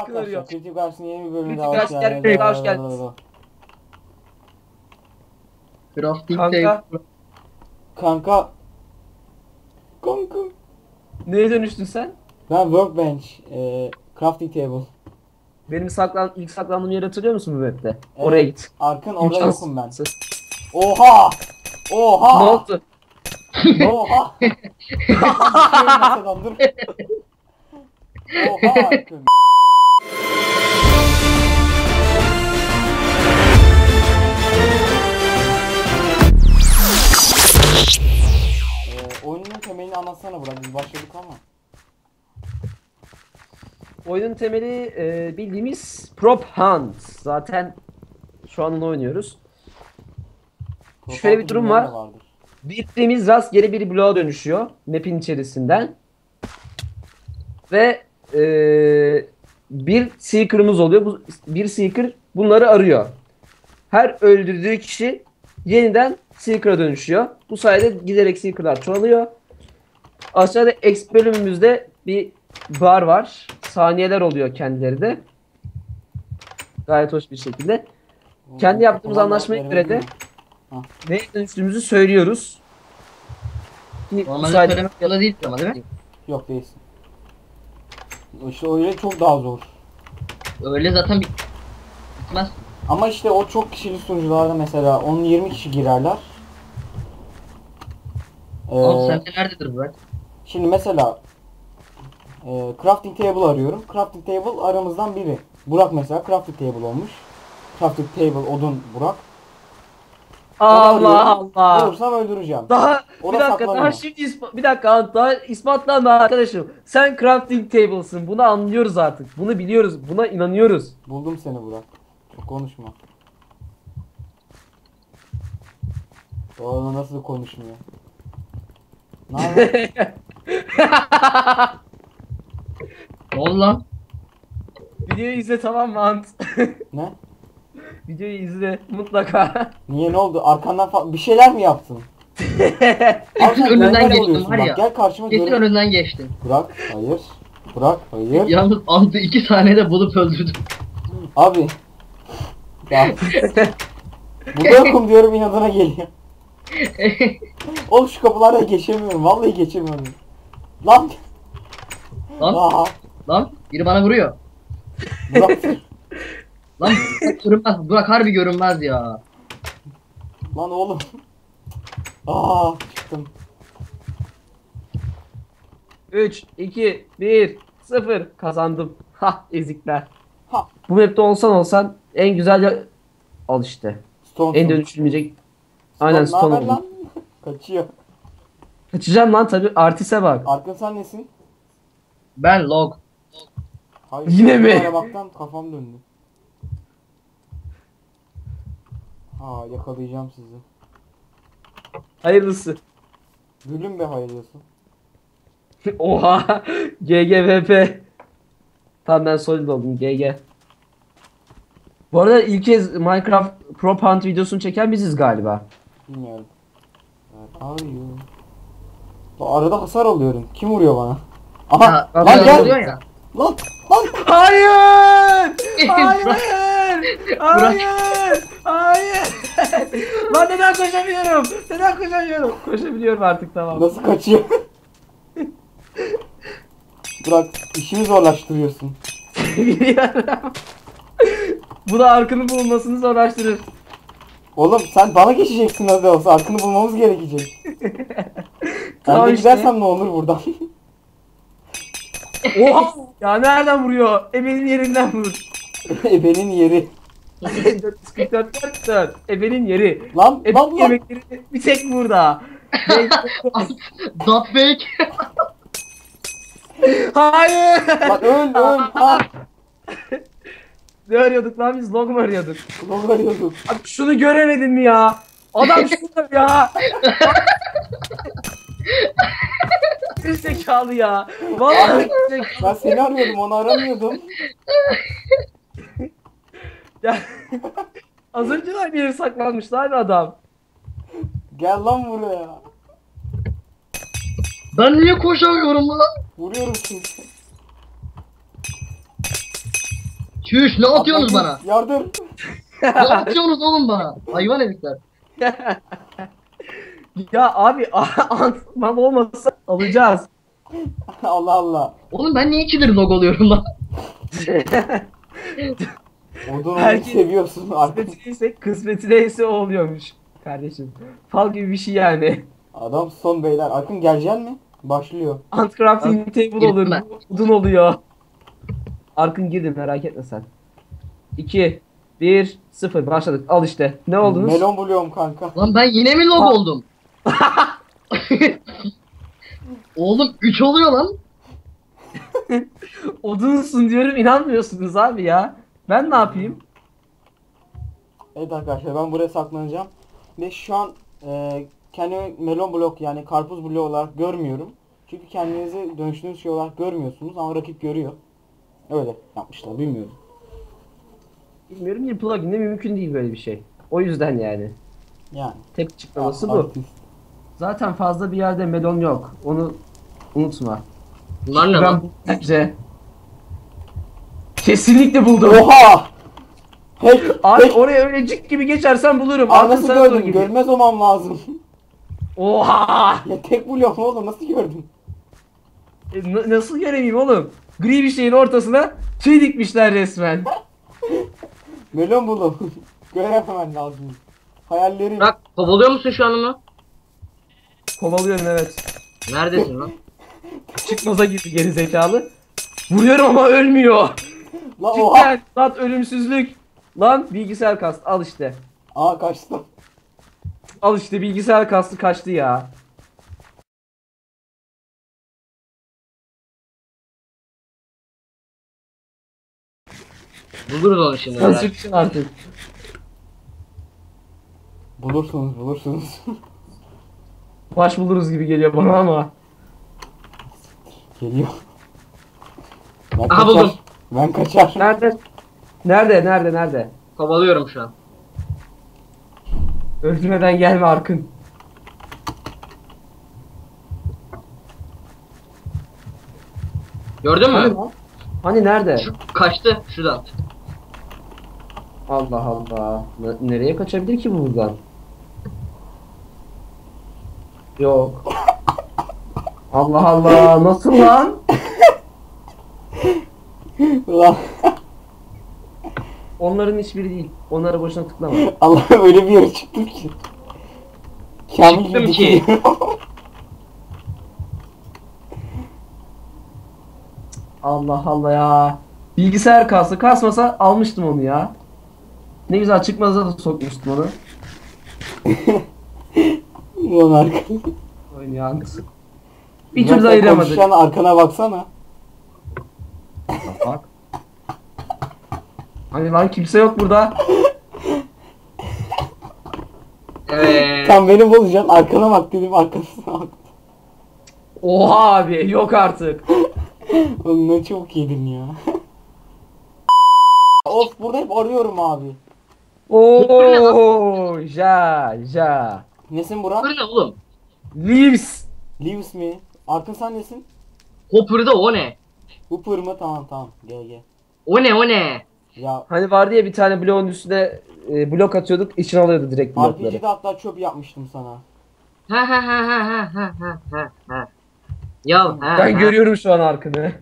arkadaşlar arıyor. Kritik Gars'ın yeni bir bölümüne Kritik hoş Gars geldiniz. geldi, hoş geldiniz. Crafting Kanka. table. Kanka. Kanka. Neye dönüştün sen? Ben workbench, e, crafting table. Benim saklan ilk saklandığım yeri hatırlıyor musun bu map'te? Oraya git. Arkın orada İmkansız. yokum ben. Oha! Oha! Ne oldu? Oha! Düşüyorum masadan, dur. Oha Arkın. Temelini anlatsana Burak biz başladık ama. Oyunun temeli e, bildiğimiz prop hunt. Zaten şu an onu oynuyoruz. Şöyle bir durum var. vardır. Bildiğimiz rastgele bir bloğa dönüşüyor map'in içerisinden. Ve e, bir seeker'ımız oluyor. Bu bir seeker bunları arıyor. Her öldürdüğü kişi yeniden seeker'a dönüşüyor. Bu sayede giderek seeker'lar çoğalıyor. Aşağıda X bölümümüzde bir bar var. Saniyeler oluyor kendileri de. Gayet hoş bir şekilde. Kendi yaptığımız anlaşmaya göre de neye dönüştüğümüzü söylüyoruz. Normalde söylemek kolay değil ama değil mi? Yok değilsin. İşte öyle çok daha zor. Öyle zaten bit- bitmez. Ama işte o çok kişili sunucularda mesela 10-20 kişi girerler. Ee, Oğlum sende nerededir Burak? Şimdi mesela e, crafting table arıyorum. Crafting table aramızdan biri. Burak mesela crafting table olmuş. Crafting table odun Burak. Allah. Allah. Bulursam öldüreceğim. Daha O bir da dakika daha saklanıyor. şimdi ispa- bir dakika daha ispatlandı arkadaşım. Sen crafting table'sın. Bunu anlıyoruz artık. Bunu biliyoruz. Buna inanıyoruz. Buldum seni Burak. Çok konuşma. O nasıl konuşmuyor? Ne oldu lan? Videoyu izle tamam mı Ant? ne? Videoyu izle mutlaka. Niye ne oldu? Arkandan bir şeyler mi yaptın? Abi sen önünden geçtim var bak. ya. Gel karşıma Kesin görev. önünden geçtin. Burak hayır. Burak hayır. Yalnız Ant'ı iki saniyede bulup öldürdüm. Abi. Ya. Burada yokum diyorum inadına geliyor. Oğlum şu kapılarda geçemiyorum. Vallahi geçemiyorum. Lan. lan Aa. lan biri bana vuruyor. Burak. Lan görünmez. Burak harbi görünmez ya. Lan oğlum. Aa çıktım. 3, 2, 1, 0 kazandım. Ha ezikler. Ha. Bu map'te olsan olsan en güzel ya- al işte. Stone. En dönüşülmeyecek. Aynen Stone. Kaçıyor. Kaçacağım lan tabi artiste bak. Arkın sen nesin? Ben log. Hayır. Yine mi? Aramaktan kafam döndü. Ha yakalayacağım sizi. Hayırlısı. Gülüm be hayırlısı. Oha. GGVP. Tamam ben solid oldum GG. Bu arada ilk kez Minecraft Prop Hunt videosunu çeken biziz galiba. Bilmiyorum. Where are you? Arada hasar alıyorum. Kim vuruyor bana? Aha Ya, lan gel. oluyor ya. Lan lan. Hayır! Hayır! Hayır! Hayır! Lan neden koşamıyorum? Neden koşamıyorum? Koşabiliyorum artık tamam. Nasıl kaçıyor? Burak işimi zorlaştırıyorsun. Biliyorum. Bu da arkını bulmasını zorlaştırır. Oğlum sen bana geçeceksin hadi olsa arkını bulmamız gerekecek. Tamam ben de işte. gidersem ne olur buradan? Oha! Ya nereden vuruyor? Ebenin yerinden vur. Ebenin yeri. 444 44. Ebenin yeri. Lan lan Ebenin lan. yemekleri bir tek burada. Not fake. Hayır! Lan öl öl. Ha. ne arıyorduk lan biz log mu arıyorduk? Log arıyorduk. Abi şunu göremedin mi ya? Adam şurada ya. Bir zekalı ya. Vallahi zekalı. Ben seni arıyordum onu aramıyordum. Ya. Az önce de aynı yere saklanmıştı abi adam. Gel lan buraya. Ben niye koşamıyorum lan? Vuruyorum çünkü. Çüş ne atıyorsunuz bana? Yardım. Ne atıyorsunuz oğlum bana? Hayvan herifler. Ya abi antman olmasa alacağız. Allah Allah. Oğlum ben niye ikidir log oluyorum lan? Odun Herkes- seviyorsun artık. Kısmetiyse kısmeti neyse o oluyormuş kardeşim. Fal gibi bir şey yani. Adam son beyler. Akın geleceksin mi? Başlıyor. Antcrafting table olur. Odun oluyor. Arkın girdim merak etme sen. 2 1 0 başladık. Al işte. Ne oldunuz? Melon buluyorum kanka. Lan ben yine mi log Ha. oldum? Oğlum 3 oluyor lan. Odunsun diyorum inanmıyorsunuz abi ya. Ben ne yapayım? Evet arkadaşlar ben buraya saklanacağım. Ve şu an e, kendimi melon blok yani karpuz bloğu olarak görmüyorum. Çünkü kendinizi dönüştüğünüz şey olarak görmüyorsunuz ama rakip görüyor. Öyle yapmışlar bilmiyorum. Bilmiyorum ki plugin'de mümkün değil böyle bir şey. O yüzden yani. Yani. Tek çıkmaması bu. Artist. Zaten fazla bir yerde melon yok. Onu unutma. Bunlar ne ben lan? buldum bence. Kesinlikle buldum. Oha! Hey, Abi hey. oraya öyle cik gibi geçersen bulurum. Aa, Arkın nasıl gördün? Görmez olmam lazım. Oha! ya tek buluyorum oğlum nasıl gördün? E, n- nasıl göremeyeyim oğlum? Gri bir şeyin ortasına şey dikmişler resmen. Melon bulum. Görememen lazım. Hayallerim. Bırak kovalıyor musun şu an onu? Kovalıyorum evet. Neredesin lan? Çıkmaza gitti geri zekalı. Vuruyorum ama ölmüyor. La oha! Cidden lan ölümsüzlük. Lan bilgisayar kastı al işte. Aa kaçtım. Al işte bilgisayar kastı kaçtı ya. Buluruz onu şimdi. Çıksın artık. Bulursunuz bulursunuz. Baş buluruz gibi geliyor bana ama. Geliyor. Ben Aha, kaçar. buldum. Ben kaçar. Nerede? Nerede? Nerede? Nerede? Kovalıyorum şu an. Öldürmeden gelme Arkın. Gördün Hani mü? lan? Hani nerede? Şu kaçtı şuradan. Allah Allah. Ne- nereye kaçabilir ki bu buradan? Yok. Allah Allah. Nasıl lan? Ulan Onların hiçbiri değil. Onlara boşuna tıklama. Allah öyle bir yere çıktım ki. Kamil Çıktım ki. Allah Allah ya. Bilgisayar kastı. Kasmasa almıştım onu ya. Ne güzel çıkmaza da sokmuştum onu. Ulan arka. Oynayan. Bir türlü ayıramadık. konuşan arkana baksana. Bak. Hani lan kimse yok burada. Evet. Tam beni bulacaksın arkana bak dedim arkasına bak. Oha abi yok artık. Oğlum ne çok yedin ya. of burada hep arıyorum abi. Oo ja ja. Nesin Burak? Hopper ne oğlum? Leaves. Leaves mi? Arkın sen nesin? Hopper'da o ne? Hooper mı? Tamam tamam. Gel gel. O ne o ne? Ya Hani vardı ya bir tane bloğun üstüne e, blok atıyorduk içine alıyordu direkt blokları. RPG'de hatta çöp yapmıştım sana. Ha ha ha ha ha ha ha ha ha. Ya ha, Ben ha. görüyorum şu an arkını.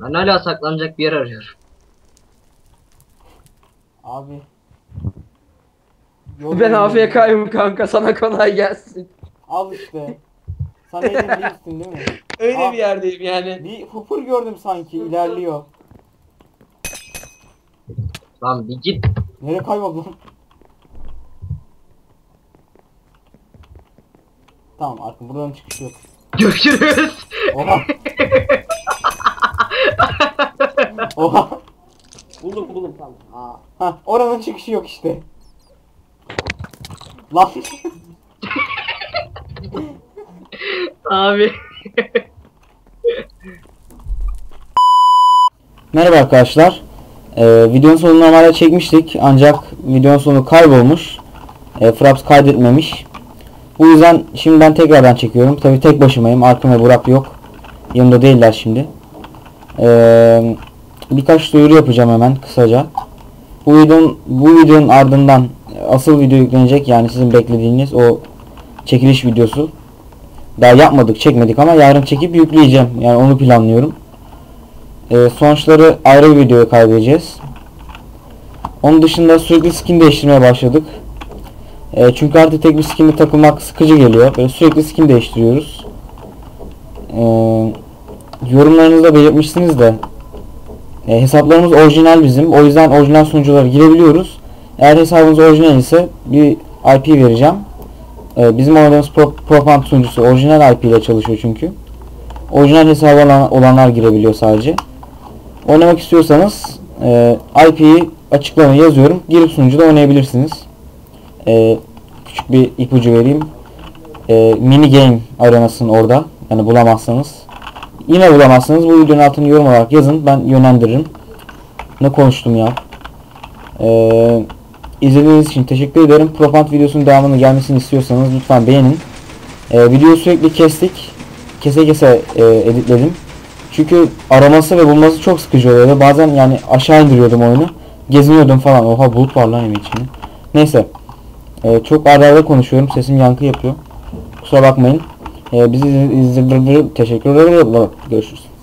Ben hala saklanacak bir yer arıyorum. Abi. Ben AFK'yım kanka sana kolay gelsin. Al işte. Sen neydin Leaves'tin değil mi? Öyle Aa. bir yerdeyim yani. Bir Hooper gördüm sanki ilerliyor. Lan bir git. Nereye kayboldu lan? Tamam Arkın buradan çıkış yok. Görüşürüz. Oha. Oha. Buldum buldum tamam. Aa. Ha oranın çıkışı yok işte. Lan. Abi. Merhaba arkadaşlar. Ee, videonun sonunu normalde çekmiştik ancak videonun sonu kaybolmuş. Ee, Fraps kaydetmemiş. Bu yüzden şimdi ben tekrardan çekiyorum. Tabi tek başımayım. Arkım ve Burak yok. Yanımda değiller şimdi. Ee, birkaç duyuru yapacağım hemen kısaca. Bu videonun bu videonun ardından asıl video yüklenecek yani sizin beklediğiniz o çekiliş videosu. Daha yapmadık, çekmedik ama yarın çekip yükleyeceğim. Yani onu planlıyorum. Ee, sonuçları ayrı bir videoya kaydedeceğiz. Onun dışında sürekli skin değiştirmeye başladık. Ee, çünkü artık tek bir skinle takılmak sıkıcı geliyor. Böyle sürekli skin değiştiriyoruz. Ee, yorumlarınızda belirtmişsiniz de e, hesaplarımız orijinal bizim. O yüzden orijinal sunuculara girebiliyoruz. Eğer hesabınız orijinal ise bir IP vereceğim. Ee, bizim oynadığımız Pro, Propant sunucusu orijinal IP ile çalışıyor çünkü. Orijinal hesabı olan, olanlar girebiliyor sadece. Oynamak istiyorsanız e, IP'yi açıklamaya yazıyorum. Girip sunucuda oynayabilirsiniz. E, küçük bir ipucu vereyim. E, mini game arenasının orada. Yani bulamazsanız. Yine bulamazsanız bu videonun altına yorum olarak yazın. Ben yönlendiririm. Ne konuştum ya. Eee İzlediğiniz için teşekkür ederim. Propant videosunun devamının gelmesini istiyorsanız lütfen beğenin. Ee, videoyu sürekli kestik. Kese kese e, editledim. Çünkü araması ve bulması çok sıkıcı oluyordu. Bazen yani aşağı indiriyordum oyunu. Geziniyordum falan. Oha bulut var lan evin içinde. Neyse. Ee, çok ara ara konuşuyorum. Sesim yankı yapıyor. Kusura bakmayın. Ee, bizi izlediğiniz için teşekkür ederim. Görüşürüz.